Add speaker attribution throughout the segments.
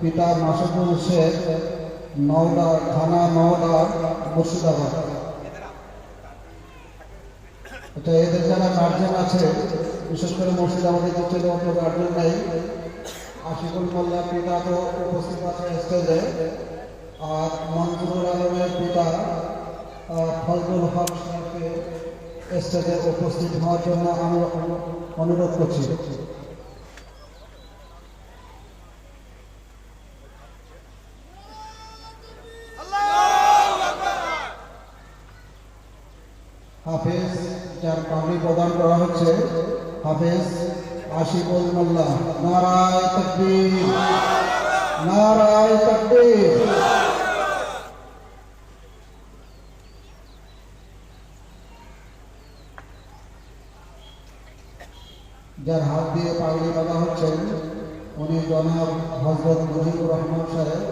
Speaker 1: পিতা মাসুদুল শেখ, নওদা, থানা নওদা, মুর্শিদাবাদ। এটা এদের যারা গার্জেন আছে, বিশেষ করে মুর্শিদাবাদে কিছু অন্য গার্জেন নেই, আশিকুল মোল্লা পিতা তো উপস্থিত আছে স্টেজে আর মঞ্জুরুল আলমের পিতা ফজলুল হক সাহেবকে স্টেজে উপস্থিত হওয়ার জন্য আমি অনুরোধ করছি। হাফেজ, যার পাগড়ি প্রদান করা হচ্ছে, হাফেজ আশিকুল মোল্লা। নারায় তকবীর। নারায় তকবীর। যার হাত দিয়ে পাগড়ি বাঁধা হচ্ছেন উনি জনাব হজরত মুজিবুর রহমান সাহেব।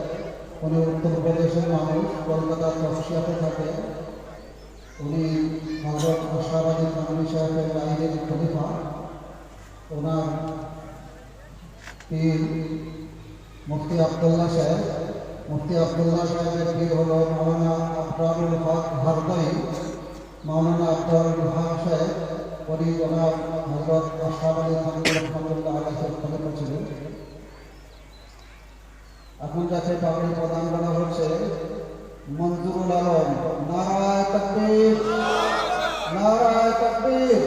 Speaker 1: উনি উত্তরপ্রদেশের মানুষ, কলকাতার তফসিয়াতে থাকে। উনি হজরত আশরাফ আলী সাহেবের লাইনের খলিফা ওনার পীর মুফতি আবদুল্লাহ সাহেব। মুফতি আবদুল্লাহ সাহেবের পীর হল মৌলানা আফরারুল হক ভারতাই মৌলানা আফরারুল হক সাহেব, উনি ওনার হজরত আশরাফ আলী থানভী রহমতুল্লাহ আলাহের খলিফা ছিলেন। এখন যাকে পাগড়ি প্রদান করা হচ্ছে, মঞ্জুরুল আলম নারায় তকবীর। নারায় তকবীর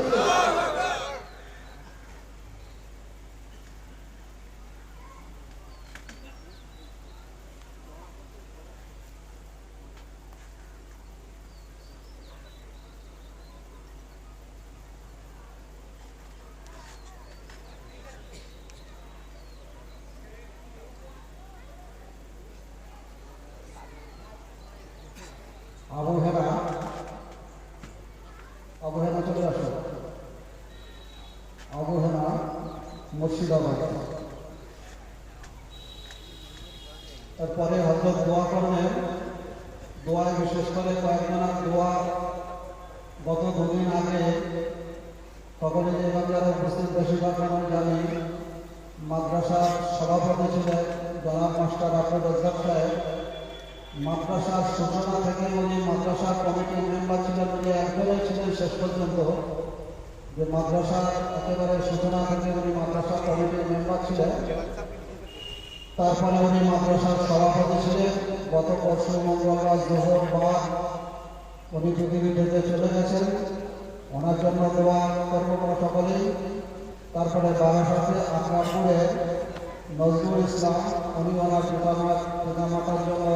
Speaker 1: মুর্শিদাবাদ। তারপরে হজরত দোয়া করবেন দোয়ায় বিশেষ করে কয়েকজনের দোয়া গত দুদিন আগে সকলে যে যারা উপস্থিত বেশিরভাগ মানুষ জানি, মাদ্রাসার সভাপতি ছিলেন জনাব মাস্টার আব্দুল রজ্জাক সাহেব। মাদ্রাসার সূচনা থেকে উনি মাদ্রাসার কমিটির মেম্বার ছিলেন উনি একজনই ছিলেন শেষ পর্যন্ত। যে মাদ্রাসার একেবারে সূচনা থেকে উনি মাদ্রাসা কমিটির মেম্বার ছিলেন। তারপরে উনি মাদ্রাসার সভাপতি ছিলেন। গত পরশু মঙ্গলবার জোহর বা উনি পৃথিবী থেকে চলে গেছেন। ওনার জন্য দোয়া করব সকলেই। তারপরে বারাসাতে আকরামপুরে নজরুল ইসলাম, উনি ওনার পিতামাত পিতামাতার জন্য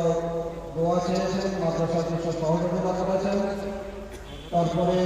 Speaker 1: দোয়া চেয়েছেন। মাদ্রাসার কিছু সহযোগিতা করেছেন। তারপরে